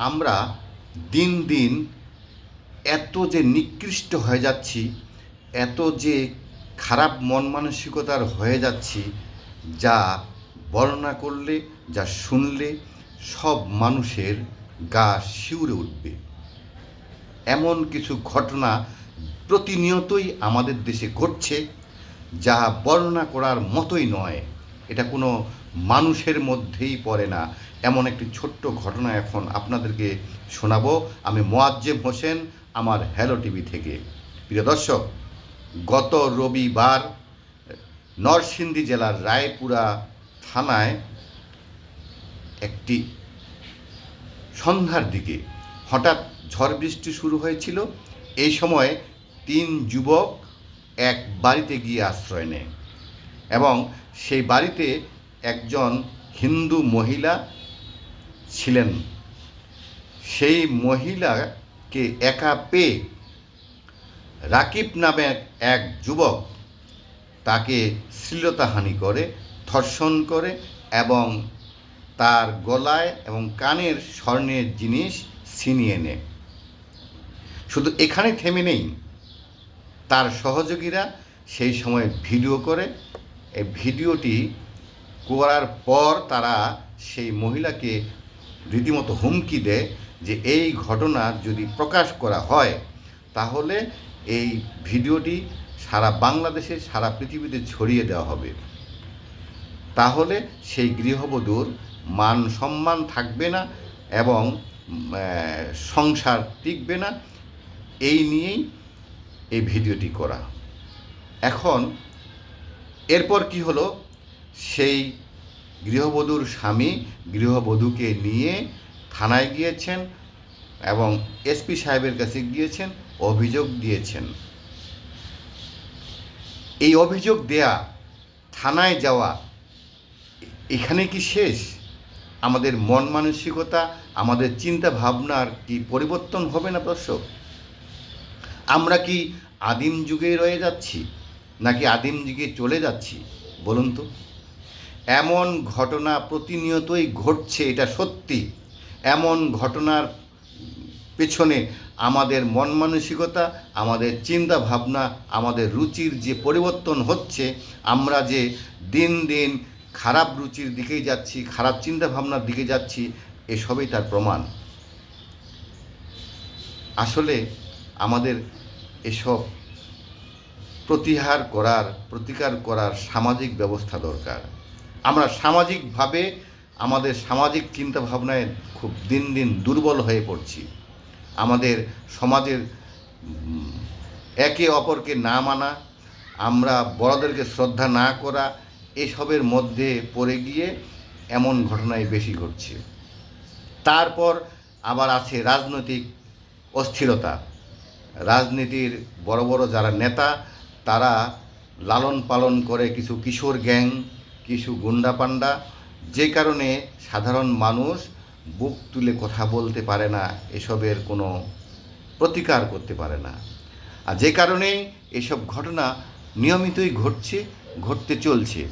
আমরা দিন দিন এত যে নিকৃষ্ট হয়ে যাচ্ছি, এত যে খারাপ মন মানসিকতার হয়ে যাচ্ছি, যা বর্ণনা করলে, যা শুনলে সব মানুষের গা শিউরে উঠবে। এমন কিছু ঘটনা প্রতিনিয়তই আমাদের দেশে ঘটছে, যা বর্ণনা করার মতোই নয়। এটা কোনো মানুষের মধ্যেই পড়ে না। এমন একটি ছোট্ট ঘটনা এখন আপনাদেরকে শোনাবো। আমি মোয়াজ্জেব হোসেন, আমার হ্যালো টিভি থেকে। প্রিয় দর্শক, গত রবিবার নরসিংদী জেলার রায়পুরা থানায় একটি সন্ধ্যার দিকে হঠাৎ ঝড় বৃষ্টি শুরু হয়েছিল। এই সময় তিন যুবক এক বাড়িতে গিয়ে আশ্রয় নেয়। এবং সেই বাড়িতে একজন হিন্দু মহিলা ছিলেন। সেই মহিলাকে একা পেয়ে রাকিব নামে এক যুবক তাকে শ্লীলতাহানি করে, ধর্ষণ করে এবং তার গলায় এবং কানের স্বর্ণের জিনিস ছিনিয়ে নেয়। শুধু এখানে থেমে নেই, তার সহযোগীরা সেই সময় ভিডিও করে এই ভিডিওটি করার পর তারা সেই মহিলাকে রীতিমতো হুমকি দেয় যে এই ঘটনা যদি প্রকাশ করা হয়, তাহলে এই ভিডিওটি সারা বাংলাদেশে, সারা পৃথিবীতে ছড়িয়ে দেওয়া হবে। তাহলে সেই গৃহবধূর মান সম্মান থাকবে না এবং সংসার টিকবে না। এই নিয়েই এই ভিডিওটি করা। এখন এরপর কি হলো? সেই গৃহবধূর স্বামী গৃহবধূকে নিয়ে থানায় গিয়েছেন এবং এসপি সাহেবের কাছে গিয়েছেন, অভিযোগ দিয়েছেন। এই অভিযোগ দেয়া, থানায় যাওয়া, এখানে কি শেষ? আমাদের মন মানসিকতা, আমাদের চিন্তা ভাবনার কি পরিবর্তন হবে না দর্শক? আমরা কি আদিম যুগে রয়ে যাচ্ছি? নাকি আদিম যুগে চলে যাচ্ছি? বলুন তো। এমন ঘটনা প্রতিনিয়তই ঘটছে, এটা সত্যি। এমন ঘটনার পেছনে আমাদের মন মানসিকতা, আমাদের চিন্তা ভাবনা আমাদের রুচির যে পরিবর্তন হচ্ছে, আমরা যে দিন দিন খারাপ রুচির দিকেই যাচ্ছি, খারাপ চিন্তা ভাবনার দিকে যাচ্ছি, এসবই তার প্রমাণ। আসলে আমাদের এসব প্রতিহার করার, প্রতিকার করার সামাজিক ব্যবস্থা দরকার। আমরা সামাজিকভাবে আমাদের সামাজিক চিন্তা ভাবনায় খুব দিন দিন দুর্বল হয়ে পড়ছি। আমাদের সমাজের একে অপরকে না মানা, আমরা বড়দেরকে শ্রদ্ধা না করা, এসবের মধ্যে পড়ে গিয়ে এমন ঘটনাই বেশি ঘটছে। তারপর আবার আছে রাজনৈতিক অস্থিরতা। রাজনীতির বড় বড় যারা নেতা তারা লালন পালন করে কিছু কিশোর গ্যাং, কিছু গুন্ডা পান্ডা যে কারণে সাধারণ মানুষ বুক তুলে কথা বলতে পারে না, এসবের কোনো প্রতিকার করতে পারে না। আর যে কারণেই এসব ঘটনা নিয়মিতই ঘটছে, ঘটতে চলছে।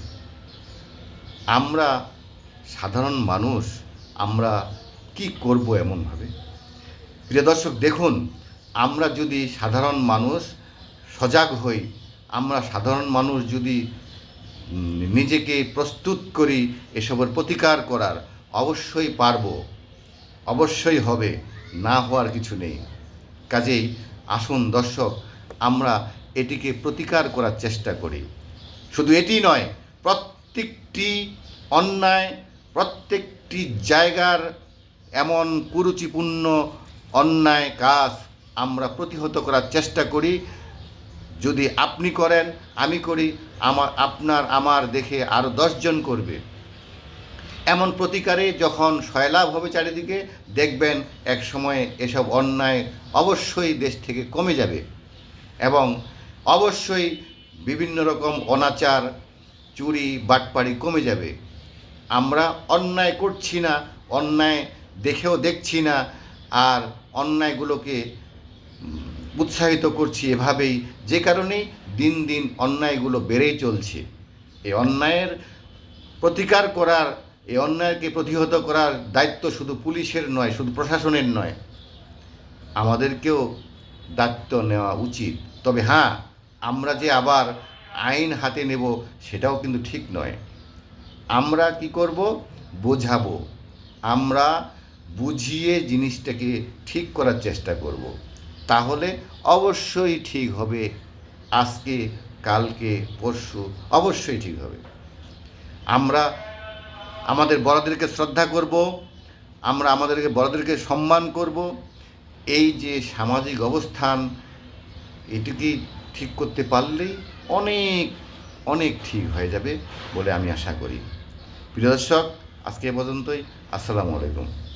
আমরা সাধারণ মানুষ, আমরা কি করব এমনভাবে? প্রিয় দর্শক, দেখুন, আমরা যদি সাধারণ মানুষ সজাগ হই। আমরা সাধারণ মানুষ যদি নিজেকে প্রস্তুত করি এসবের প্রতিকার করার, অবশ্যই পারব। অবশ্যই হবে, না হওয়ার কিছু নেই। কাজেই আসুন দর্শক, আমরা এটিকে প্রতিকার করার চেষ্টা করি। শুধু এটি নয়, প্রত্যেকটি অন্যায়, প্রত্যেকটি জায়গার এমন কুরুচিপূর্ণ অন্যায় কাজ আমরা প্রতিহত করার চেষ্টা করি। যদি আপনি করেন, আমি করি, আমার, আপনার, আমার দেখে আরও দশজন করবে। এমন প্রতিকারে যখন সয়লাভ হবে চারিদিকে, দেখবেন এক সময়ে এসব অন্যায় অবশ্যই দেশ থেকে কমে যাবে এবং অবশ্যই বিভিন্ন রকম অনাচার, চুরি, বাটপাড়ি কমে যাবে। আমরা অন্যায় করছি না, অন্যায় দেখেও দেখছি না, আর অন্যায়গুলোকে উৎসাহিত করছি এভাবেই, যে কারণেই দিন দিন অন্যায়গুলো বেড়েই চলছে। এই অন্যায়ের প্রতিকার করার, এই অন্যায়কে প্রতিহত করার দায়িত্ব শুধু পুলিশের নয়, শুধু প্রশাসনের নয়। আমাদেরকেও দায়িত্ব নেওয়া উচিত। তবে হ্যাঁ আমরা যে আবার আইন হাতে নেব, সেটাও কিন্তু ঠিক নয়। আমরা কি করব? বোঝাবো। আমরা বুঝিয়ে জিনিসটাকে ঠিক করার চেষ্টা করব। তাহলে অবশ্যই ঠিক হবে। আজকে, কালকে, পরশু অবশ্যই ঠিক হবে। আমরা, আমাদের বড়দেরকে শ্রদ্ধা করব, আমরা আমাদেরকে, বড়দেরকে সম্মান করব। এই যে সামাজিক অবস্থান, এটুকুই ঠিক করতে পারলেই অনেক অনেক ঠিক হয়ে যাবে বলে আমি আশা করি। প্রিয় দর্শক, আজকে পর্যন্তই। আসসালামু আলাইকুম।